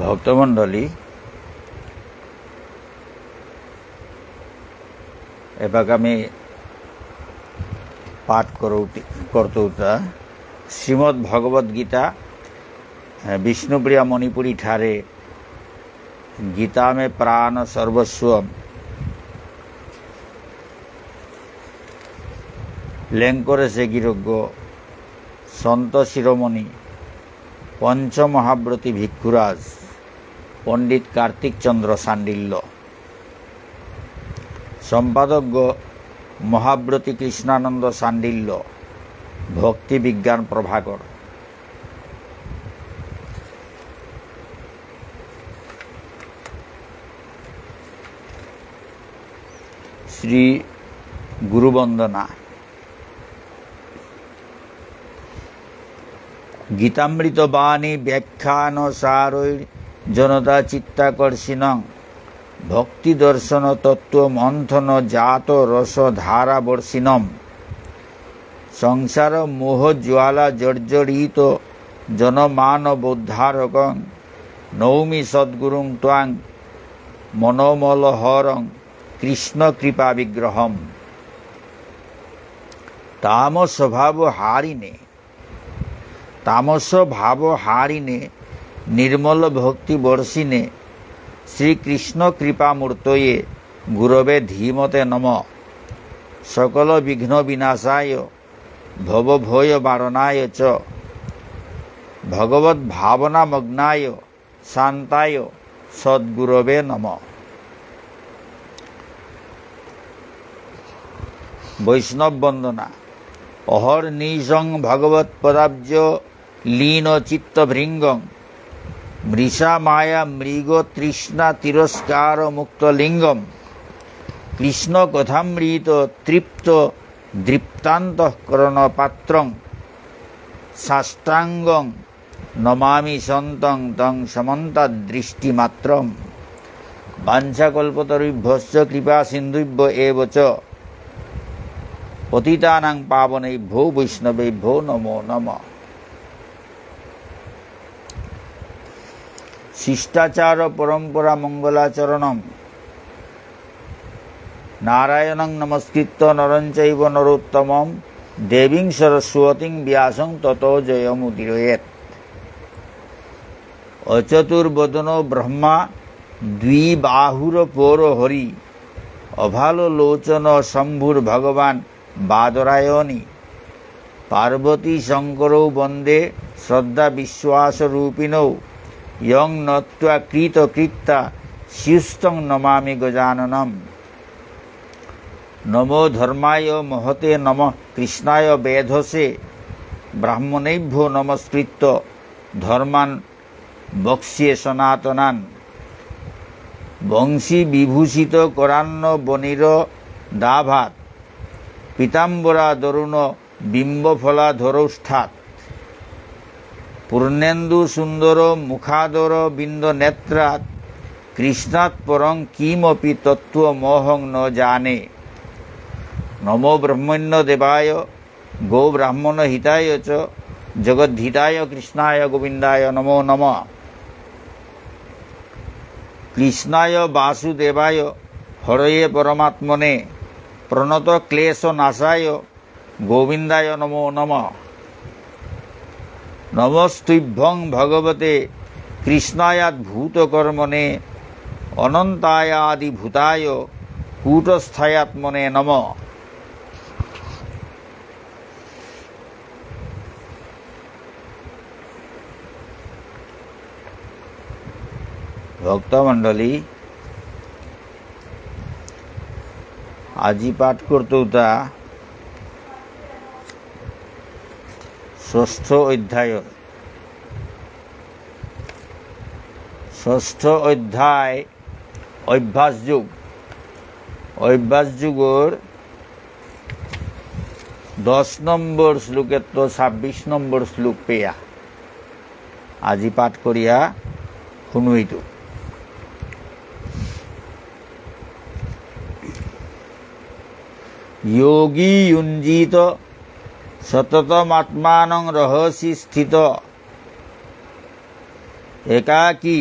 ভক্তমণ্ডলী এবাক আমি পাঠ করতৌতা শ্রীমৎ ভগবদ গীতা হ্যাঁ, বিষ্ণুপ্রিয়া মণিপুরী ঠারে গীতামে প্রাণ সর্বস্ব লেঙ্করে সে গিরজ্ঞ সন্ত শিরোমণি, পঞ্চমহাব্রতী ভিক্ষুরাজ। পণ্ডিত কার্তিক চন্দ্র সান্ডিল্য। সম্পাদজ্ঞ মহাব্রতী কৃষ্ণানন্দ সান্ডিল্য, ভক্তি বিজ্ঞান প্রভাকর। শ্রী গুরুবন্দনা। গীতামৃত বাণী ব্যাখ্যান সারৈর জনতা চিত্তাকর্ষিণ ভক্তি দর্শন তত্ত্ব মন্থন জাত রস ধারা বর্ষিণম সংসার মোহ জ্বালা জর্জরিত জনমানবোদ্ধারক নৌমি সদ্গুরুং ত্বাং মনোমলহরং কৃষ্ণ কৃপা বিগ্রহম। তাম স্বভাব হারিনে তামস ভাব হারিনে নির্মল ভক্তি বর্ষিনে শ্রীকৃষ্ণ কৃপামূর্তয়ে গুরবে ধীমতে নম। সকল বিঘ্ন বিনাশায়, ভবভয় বারণায় চ। ভগবত ভাবনামগ্নায় শান্তায় সদ্গুরবে নম। বৈষ্ণব বন্দনা। অহর নিশং ভগবত পদাব্জ, লীন চিত্তভৃঙ্গং। মৃষা মায়া, মৃগ তৃষ্ণা, তিরস্কার, মুক্ত লিঙ্গম। কৃষ্ণ কথামৃত তৃপ্ত দৃপ্তান্তঃকরণ পাত্রং। সাষ্টাঙ্গং, নমামি সন্তং, তং সমন্তা সমন্তাদৃষ্টিমাত্রম বাঞ্ছাকল্পতরুভ্যশ্চ কৃপা সিন্ধুভ্য এব চ। পতিতানাং পাবনেভ্যো বৈষ্ণবেভ্যো নমো নমঃ। শিষ্টাচার পরম্পরা মঙ্গলাচরণম। নারায়ণং নমস্কৃত্য নরঞ্চৈব নরোত্তমম। দেবীং সরস্বতীং ব্যাসং তত জয়মুদিরয়েত অচতুর্বদন ব্রহ্মা দ্বিবাহুর পৌর হরি। অভালো লোচন শম্ভুর ভগবান বাদরায়ণী। পার্বতী শঙ্করৌ বন্দে শ্রদ্ধা বিশ্বাসরূপিণৌ ইয়ং নত্বা কৃত কৃত্তা শিস্তং নমামি গজাননম নমো ধর্মায় মহতে নম কৃষ্ণায় বেধসে ব্রাহ্মণেভ্যো নমস্কৃত্য ধর্মান বক্ষ্যে সনাতনান বংশী বিভূষিত করান্ন বনির দাভাত পীতাম্বরা দরুণ বিম্বফলা ধরৌষ্ঠাত পূর্ণেন্দু সুন্দর মুখাদর বিন্দ নেত্রাত কৃষ্ণাৎ পরং কিমপি তত্ত্ব মোহং ন জানে। নমো ব্রহ্মণ্য দেবায়, গো ব্রাহ্মণ হিতায় চ, জগদ্ধিতায় কৃষ্ণায় গোবিন্দায় নমো নম। কৃষ্ণায় বাসুদেবায়, হরয়ে পরমাত্মনে, প্রণত ক্লেশ নাশায়, গোবিন্দায় নমো নম। নমস্তুভ্যং ভগবতে কৃষ্ণায়াদ্ভূতকর্মণে অনন্তায়াদিভূতায় কূটস্থায়াত্মনে নম। ভক্তমণ্ডলী আজি পাঠ করতৌতা ষষ্ঠ অধ্যায় ষষ্ঠ অধ্যায় অভ্যাস যুগ অভ্যাস যুগর দশ নম্বর শ্লোকের তো ছাব্বিশ নম্বর শ্লোক পেয়া আজি পাঠ করিয়া শুনুইতো যোগী युञ्जीत সততমাত্মানং রহসি স্থিত একাকী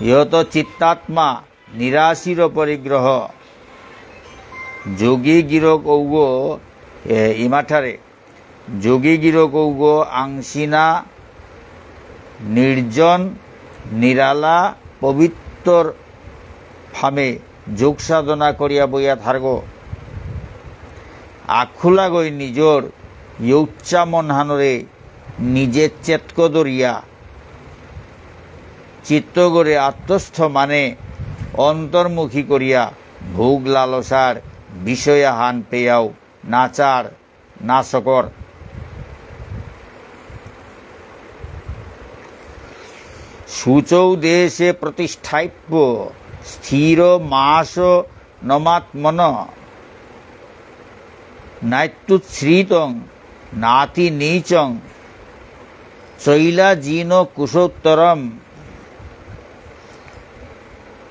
ইহত চিত্তাত্মা নিরাশির পরিগ্রহ যোগী গিরক ঔগ এ, ইমাঠারে যোগী গিরক ঔগ আংসিনা নির্জন নিরালা পবিত্র ফামে যোগ সাধনা করিয়া বইয়া থার্গ আখুলাগৈ নিজর ইউচ্চা মনহানরে নিজে চেতক দরিয়া চিত্তগরে আত্মস্থ মানে অন্তর্মুখী করিয়া ভোগ লালসার বিষয়াহান পেয়াও নাচার নাচকর সূচৌ দেশে প্রতিষ্ঠাপ্য স্থির মাস নমাত্মন নাইত্যুচ্ছ্রিতং নাতি নীচং চৈলাজীন কুশোত্তরম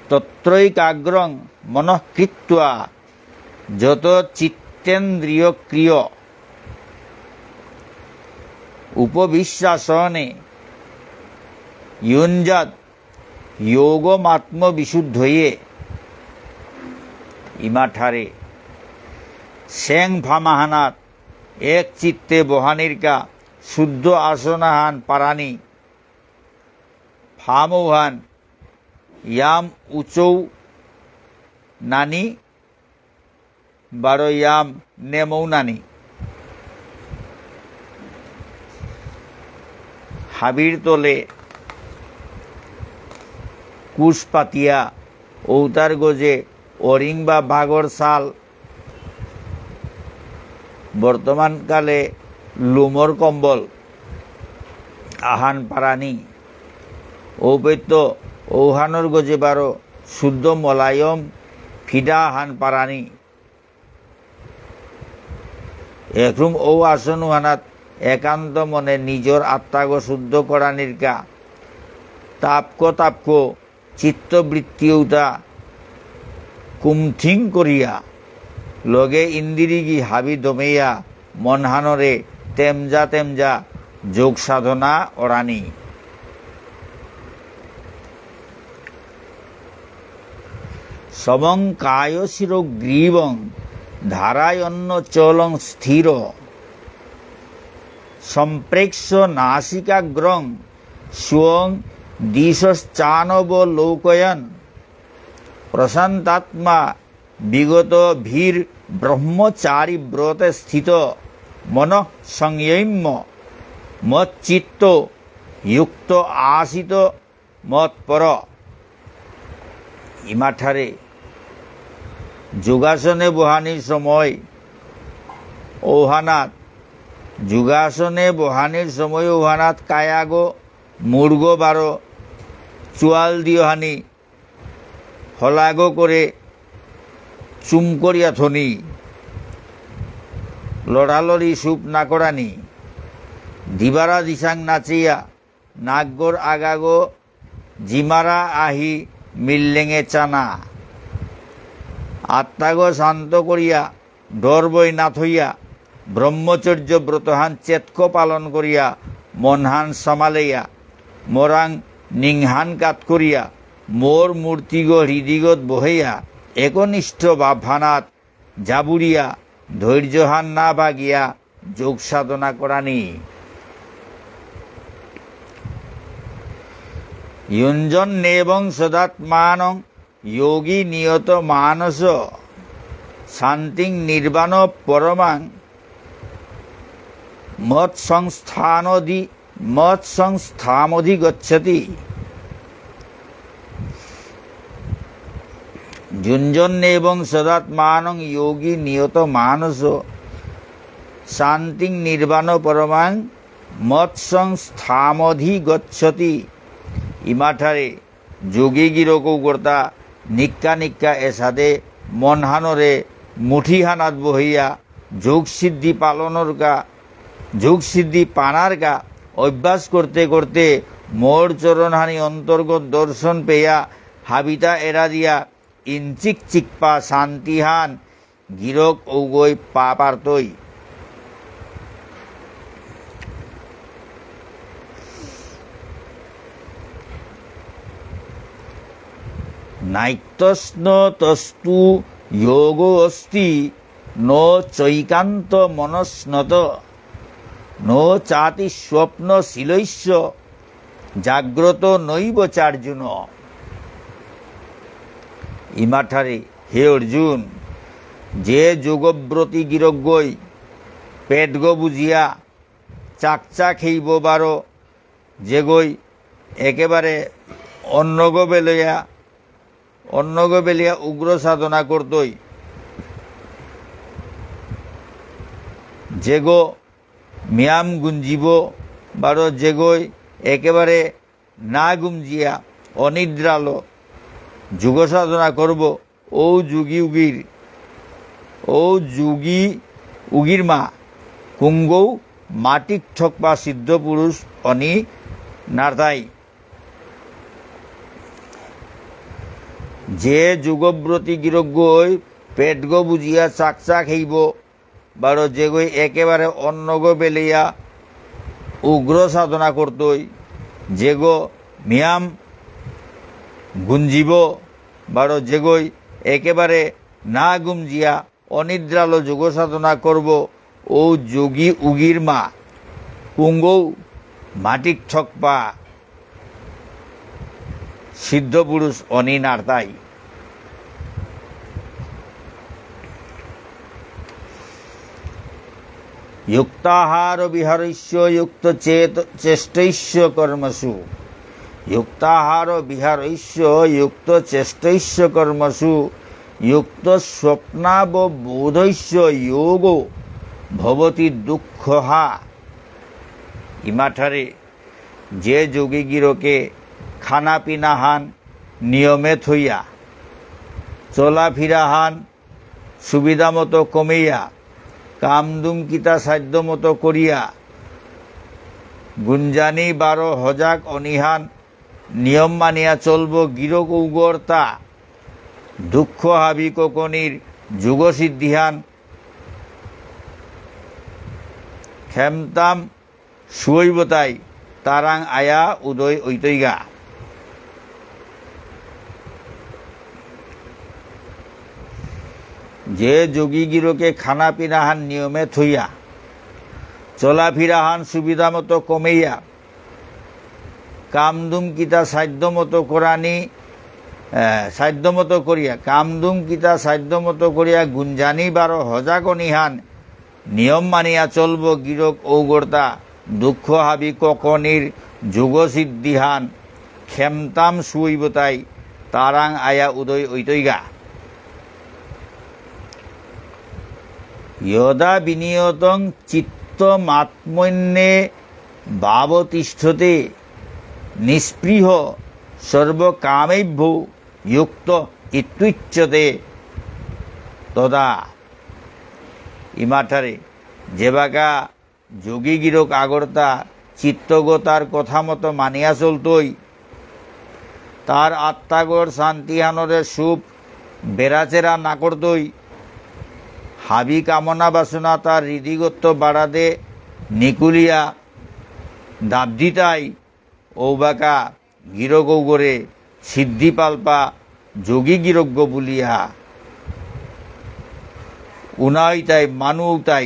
তত্রৈকাগ্রং মনঃকৃত্বা যত চিত্তেন্দ্রিয় ক্রিয় উপবিশ্বাসনে ইঞ্জাত যোগমাত্মবিশুদ্ধ হয়ে ইমাঠারে। সেং ফামাহানাত এক চিত্তে বহানিরকা শুদ্ধ আসনাহান পারানি ফামৌহান ইয়াম উচৌ নানি, বারো ইয়াম নেমৌ নানি। হাবির তলে কুশ পাতিয়া, ঔতার গজে অরিং বা বাগর সাল বর্তমানকালে লুমর কম্বল, আহান পারানি, ঔপৈত্য ঔহানর গজে বারো, শুদ্ধ মলায়ম ফিডা আহান পারানি। একরুম ঔ আসন হানাত একান্ত মনে নিজর আত্মাগ শুদ্ধ করা নির্কা তাপক তাপক চিত্তবৃত্তিওটা কুমথিং করিয়া। লগে ইন্দিরিগি হাবি দমেয়া, মনহানরে তেমজা তেমজা, যোগ সাধনা অরানি সমং কায় শির গ্রীবং ধারায়ন্ন চলং স্থির। সম্প্রেক্ষ নাসিকাগ্রং স্বং দিশশ্চানবলোকয়ন। প্রশান্তাত্মা বিগত ভীর ব্রহ্মচারী ব্রতে স্থিত। মন সংযম্য। মচ্চিত্ত যুক্ত আসিত। মৎপর ইমাঠারে। যোগাসনে বহানির সময়। ঔহানাত। যোগাসনে বহানির সময় ঔহানাত কায়াগো মুর্গ বারো চুয়াল দিওহানি হলাগো করে চুম করিয়া থনি লড়ালড়ি সুপ না করানি। দিবারা দিশাং নাচিয়া নাগগর আগাগো জিমারা আহি মিল্লেঙে চানা। আত্মাগো শান্ত করিয়া ডর বই না থইয়া ব্রহ্মচর্য ব্রতহান চেতক পালন করিয়া মনহান সমালেয়া মোরাং নিংহান কাত করিয়া মোর মূর্তিগ হৃদিগত বহেয়া একনিষ্ঠ বা ভানাত জাবুরিয়া, ধৈর্যহান না ভাগিয়া যোগ সাধনা করানি। ইঞ্জন ইঞ্জন্নেবং সদাত্মানং যোগী নিয়ত মানস, শান্তিং নির্বাণ পরমাং। মৎসংস্থানধি মৎসংস্থামধি গচ্ছতি জুঞ্জন এবং সদাত্মানং যোগী নিয়ত মানস শান্তিং নির্বাণ পরমাং মৎসংস্থামধি গচ্ছতি। ইমাঠারে যোগী গিরকৌ কর্তা নিক্কা নিক্কা এসাদে মনহানরে মুঠিহানাত বহিয়া যোগ সিদ্ধি পালনর কা যোগ সিদ্ধি পানার গা অভ্যাস করতে করতে মোর চরণহানি অন্তর্গত দর্শন পেয়া হাবিতা এরা দিয়া ইঞ্চিক চিকপা শান্তিহান গিরক ঔগৈ পা পারতই নাইত্যস্ন তস্তু যোগ অস্তি, ন চৈকান্ত মনস্নত, ন চাতি স্বপ্ন শিলৈস্য জাগ্রত নৈব চার্জুন। ইমাঠারে, হে অর্জুন, যে যোগব্রতী গিরজ্ঞই পেটগ বুঝিয়া চাকচা খেইব বারো যেগই একেবারে অন্নগ বেলইয়া অন্নগ বেলিয়া উগ্র সাধনা করতই। যেগো মিয়াম গুঞ্জিব বারো যেগই একেবারে না গুঞ্জিয়া, অনিদ্রালো যুগ সাধনা করব। ও যুগী উগির, ও যুগী উগির মা, কুঙ্গৌ মাটিক ঠকপা সিদ্ধ পুরুষ অনি নারদাই। যে যুগব্রতী গিরজ্ঞই পেটগ বুঝিয়া চাক চাক হইব বারো যেগই একেবারে অন্নগ বেলিয়া উগ্র সাধনা করতই যেগো মিয়াম গুঞ্জিব বারো যেগই একেবারে না গুমজিয়া অনিদ্রালো যোগ সাধনা করব ও যোগী উগির মা কুঙ্গৌ মাটিক ঠকপা সিদ্ধ পুরুষ অনিনার্তাই युक्ताहार विहारस्य युक्त चेत चेष्टैस्य कर्मसु युक्ताहार विहारस्य युक्त चेष्टैस्य कर्मसु युक्त स्वप्नावबोधस्य योगो ভবতী দুঃখহা ইমাঠারে যে যোগীগিরকে খানা পিনা হান নিয়মে থইয়া চলাফিরা হান সুবিধা মতো কমিয়া কামদুম কিতা সাধ্য মতো করিয়া গুঞ্জানি বারো হজাক অনিহান নিয়ম মানিয়া চলব গিরক উগর্তা। দুঃখ হাবি কোকনির যুগসিদ্ধিহান। খেমতাম সুয়বতাই তারাং আয়া উদয় ঐতৈগা যে যোগীগিরকে খানা পিনাহান নিয়মে থইয়া, চলাফিরাহান সুবিধা মতো কমেইয়া কামদুম কিতা সাধ্য মতো কোরআনি সাধ্য মতো করিয়া, কামদুম কিতা সাধ্য মতো করিয়া গুঞ্জানি বারো হজাক নিহান, নিয়ম মানিয়া চলব গিরক ঔগর্তা, দুঃখ হাবি ককনির যুগসিদ্ধিহান খেমতাম সুইবতাই তারাং আয়া উদয় ঐতৈগা। যদা বিনিয়তং চিত্তমাত্মন্যে ভাবতিষ্ঠতে নিস্পৃহ সর্বকামেভ্য যুক্ত ইত্যুচ্যতে তদা। ইমাঠারে যেবাকা যোগী গিরক আগরতা চিত্তগতার কথা মতো মানিয়া চলতই, তার আত্মাগর শান্তিহানরে সুপ বেড়াচেরা না করতই, হাবি কামনা বাসনা তার হৃদিগত্য বাড়াদে নিকুলিয়া দাবদিতাই ঔবাকা গিরগৌগরে সিদ্ধি পাল্পা যোগী গিরজ্ঞ বলিয়া। উনাইতাই, মানুতাই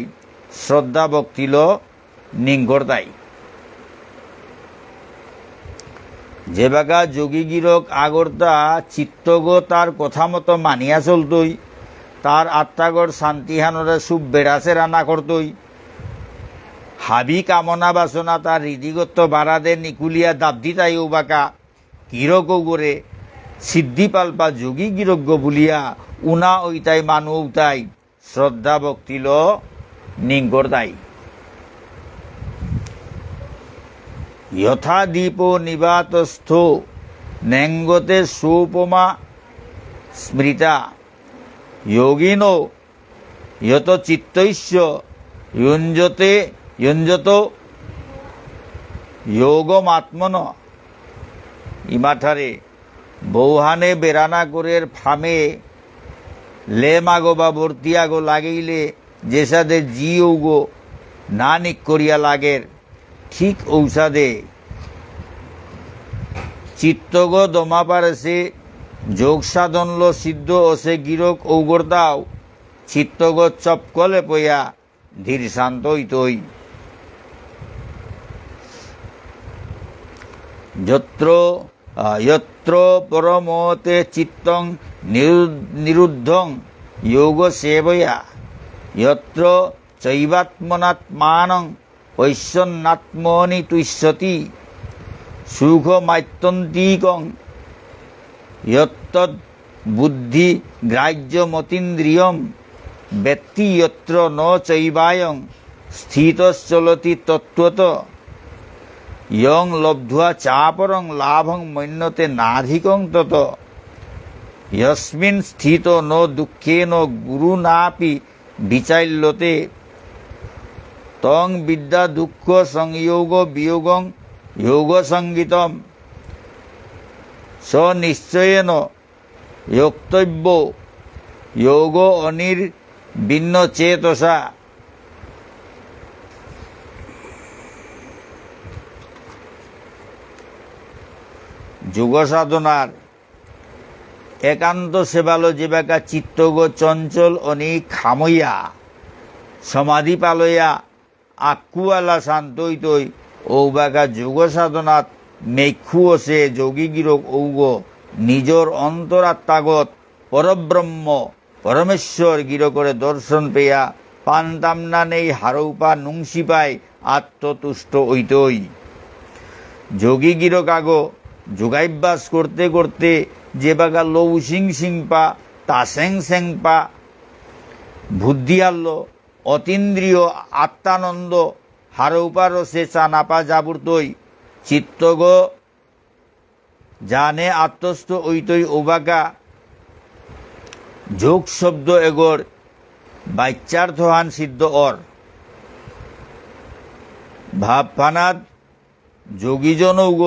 শ্রদ্ধা ভক্তিল নিঙ্গরতাই যেবাগা যোগী গিরক আগরতা চিত্তগ তার কথা মতো মানিয়া চলতই, তার আত্মাগর শান্তিহানরে সুপ বেড়াছে রান্না করতই। হাবি কামনা বাসনা তার হৃদিগত্য বাড়াদে নিকুলিয়া দাব্দিতাই বাকা কিরকৌগরে সিদ্ধি পাল্পা যোগী গিরজ্ঞ বলিয়া, উনা ঐতাই মানু উতাই শ্রদ্ধা ভক্তিল নিঙ্গরদাই যথা দীপ নিবাতস্থ ন্যাঙ্গতে সুপমা স্মৃতা, যোগিনো যত চিত্তৈশ্য ইঞ্জত যোগম আত্মন ইমাঠারে বৌহানে বেরানা করের ফামে লে মাগো বা ভর্তিয়াগো লাগিলে যেসাদে জিও গো না নিক করিয়া লাগের ঠিক ঔষাদে চিত্তগ দমা পারেছে যোগ সাধন লো সিদ্ধ ওসে গিরক ঔগর চিত্তগ চপকলে পয়া ধীর শান্ত ইতই যত্র যত্র পরমতে চিত্তং নিরু- নিরুদ্ধং যোগ সেবয়া। যত্র চৈবাত্মনাত্মানং ঐশ্বন্যাত্মনি তুষ্যতি সুখমাত্যন্তিকং। যত্তদ বুদ্ধি গ্রাহ্যমতীন্দ্রিয়ম ব্যক্তি যত্র ন চৈবায়ং স্থিতশ্চলতি তত্ত্বত। ইয়ং লব্ধুয়া চাপরং লাভং মন্যতে নাধিকং তত। ইয়স্মিন স্থিত ন দুঃখেন গুরু নাপি বিচাল্যতে। তং বিদ্যা দুঃখ সংযোগ বিয়োগং যোগ সঙ্গীতম স নিশ্চয়েন যোক্তব্য। যোগ অনির চেতসা সাধনার একান্ত সেবালো যেবাকা চিত্তগ চঞ্চল অনি খামইয়া সমাধি পালইয়া আকুয়ালা শান্তই তৈ ঔবাকা যোগ সাধনাত আছে যোগী গিরক ঔগ নিজর অন্তরাত্মাগত পরব্রহ্ম পরমেশ্বর গিরকরে দর্শন পেয়া পান্তামনা নেই হারৌপা নুংসি পাই আত্মতুষ্ট ঐতই যোগী গিরকাগো যোগাভ্যাস করতে করতে যে বাগা লৌ সিং সিং পা, তা সেং সেং পা। বুদ্ধি আল্ল, অতীন্দ্রিয় আত্মানন্দ হারৌপা রসে চানাপা যাবুরতই চিত্তগ জানে আত্মস্থ ঐতই ওবাকা যোগ শব্দ এগর বাচ্যার্থহান সিদ্ধ অর। ভাবফানাদ যোগীজনৌগ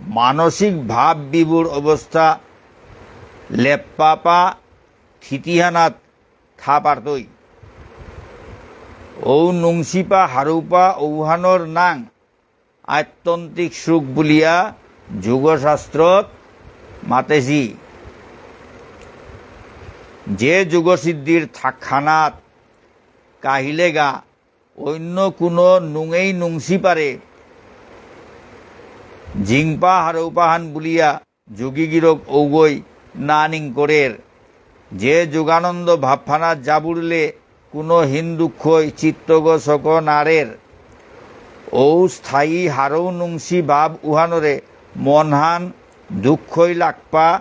মানসিক ভাব বিভুর অবস্থা লেপ্পাপা, থিতিহানাত থা পারতই ঔ নুংসিপা হারুপা ঔহানর নাং, আত্যন্তিক সুখ বুলিয়া যুগশাস্ত্রত মাতেছি যে যুগসিদ্ধির থাকখানাত কাহিলেগা অন্য কোনো নুঙেই নুংসি পারে জিংপা হারৌপাহান বুলিয়া যোগীগিরক ঔগৈ নানিং করের। যে যোগানন্দ ভাবফানা জাবুরলে কোনো হিন্দুক্ষই শক নারের। ঔ স্থায়ী হারৌ নুংসি ভাব উহানরে মনহান দুঃখই লাগপা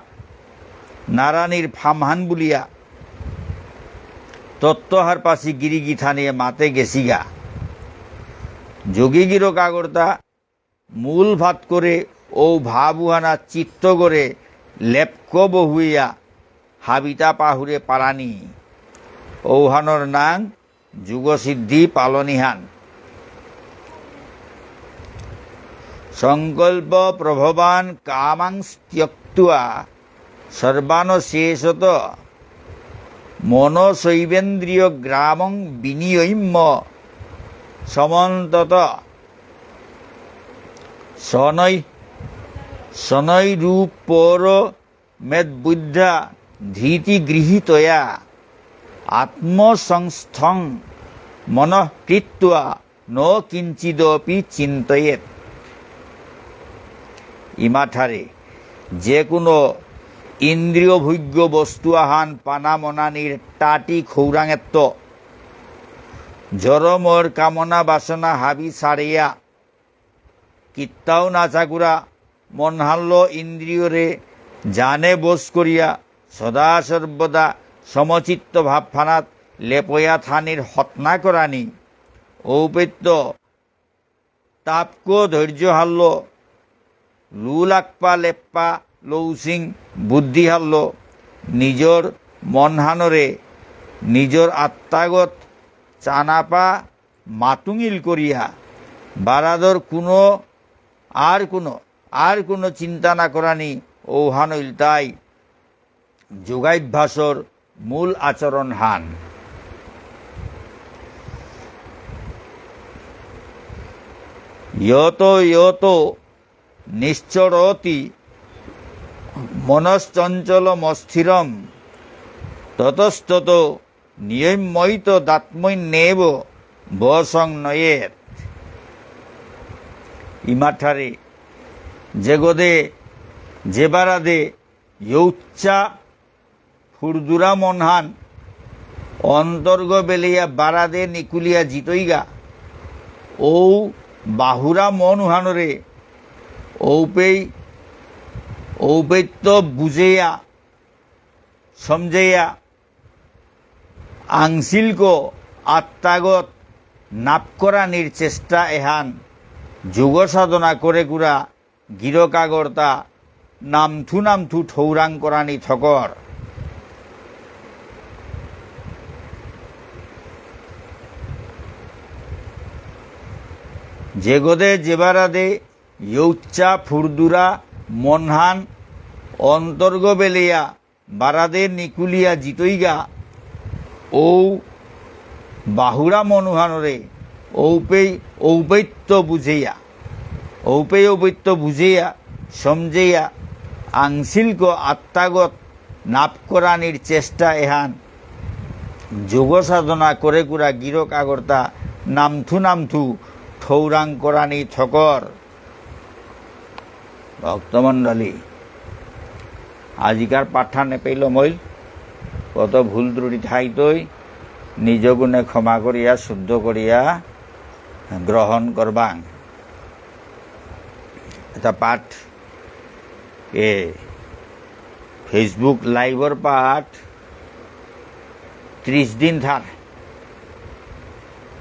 নারানির ফামহান বুলিয়া। তত্ত্বহার পাশি গিরিগি থানিয়ে মাতে গেছিগা। যোগীগির কাগরতা মূল ভাত করে ও ভাবুহানা চিত্ত করে লেপক বহুইয়া হাবিতা পাহুরে পারানি ঔহানর নাং যুগসিদ্ধি পালনিহান। সংকল্প প্রভবান কামাংস ত্যক্তুয়া সর্বান শেষত মনশৈবেন্দ্রিয় গ্রামং বিনিয়ম্য সমন্তত শনৈ রূপর মেদবুদ্ধা ধীতি গৃহীতয়া, আত্মসংস্থং মনঃ কৃত্বা ন কিঞ্চিদপি চিন্তয়েত। ইমাঠারে যে কোনো ইন্দ্রিয় ভোগ্য বস্তু আহান পানা মনানির টাটি খৌরাঙেত্ত জরমর কামনা বাসনা হাবি সারিয়া কিত্তাও নাচাকুরা মনহাল্য ইন্দ্রিয়রে জানে বোস করিয়া, সদা সর্বদা সমচিত্ত ভাবফানাত লেপয়া থানির হতনা করানি। ঔপেত্য তাপক ধৈর্য হাল্য লুলাকপা লেপ্পা লৌসিং বুদ্ধি হাল্য নিজর মনহানরে নিজর আত্মাগত চানাপা মাতুঙিল করিয়া, বারাদর কোনো আর কোনো আর কোনো চিন্তা না করানি ঔহানইল তাই যোগাভ্যাসর মূল আচরণ হান। ইয়ত ইয়ত নিশ্চরতি মনশ্চঞ্চল মস্থিরম ততস্তত নিয়ময়িত দাত্মন্যেব বসং নয়ের ইমাঠারে যেগদে জেবারাদে, ইউচ্চা, ফুরদুরা মনহান, অন্তর্গ বেলিয়া বারাদে নিকুলিয়া জিতইগা ও বাহুরা মনুহানরে, ঔপেই, ঔপেত্য বুঝেয়া, সমঝেয়া, আংশিল্ক আত্মাগত নাপকরানির চেষ্টা এহান। যোগ সাধনা করে গুড়া গিরকাগর্তা নামথু নামথু ঠৌরাং করানি থকর যেগদে জেবারাদে ইয়ৌচ্চা ফুরদুরা মনহান অন্তর্গ বেলিয়া বারাদে নিকুলিয়া জিতইগা ও বাহুরা মনুহানরে ঔপেই ঔপৈত্য বুঝেয়া, ঔপেই ঔপৈত্য বুঝেয়া, সমঝেয়া, আংশিল্ক আত্মাগত নাপকরানির চেষ্টা এহান। যোগ সাধনা করে কুরা গিরক আগরতা নামথু নামথু ঠৌরাং করানি থকর। ভক্তমণ্ডলী, আজিকার পাঠা নেপেইল মইল কত ভুল ত্রুটি ঠাইতই নিজ গুণে ক্ষমা করিয়া, শুদ্ধ করিয়া গ্রহণ করবাং। এটা পাঠ এ ফেসবুক লাইভর পাঠ ত্রিশ দিন থার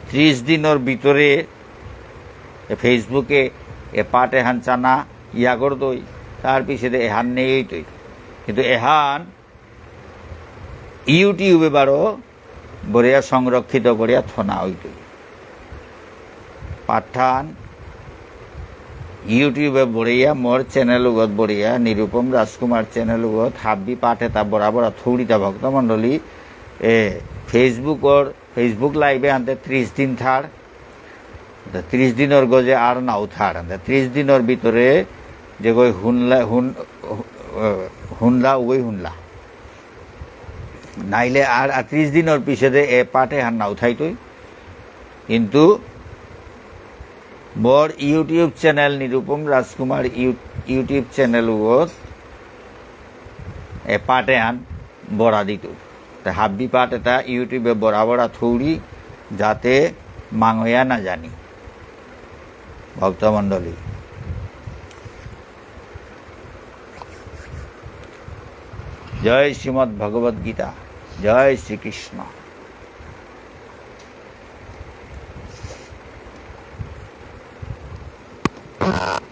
ত্রিশ দিনের ভিতরে এ ফেসবুকে এ পাঠ এহান চানা ইয়া করতই তার পিছনে এহান নেই তৈ কিন্তু এহান ইউটিউবে বারো বরিয়া সংরক্ষিত করিয়া থনা হইতই পাঠান। ইউটিউবে বড়িয়া, মোর চ্যানেল চ্যানেলুগত বড়িয়া, নিরুপম রাজকুমার চ্যানেলুগত হাব্বি পাঠ বৰা বৰা থৌৰিতা ভক্তমণ্ডলী এ ফেসবুকৰ ফেসবুক লাইভে আনতে ত্রিশ দিন থার। ত্রিশ দিনের গজে আর নাও থার। আনতে ত্রিশ দিনের ভিতরে যে গই হুনলা, হুন, হুনলা ওই হুনলা। নাইলে আর ত্রিশ দিনের পিছনে এ পাঠে হার নাও থাইতই। কিন্তু বর YouTube channel Nirupam Rajkumar YouTube channel এ পাটে আন বড়া দিত হাব্বি পাট এটা ইউটিউবে বড়া বড়া থৌড়ি যাতে মাঙয়া না জানি ভক্তমণ্ডলী জয় শ্রীমদ্ ভগবদ গীতা জয় শ্রীকৃষ্ণ Ah.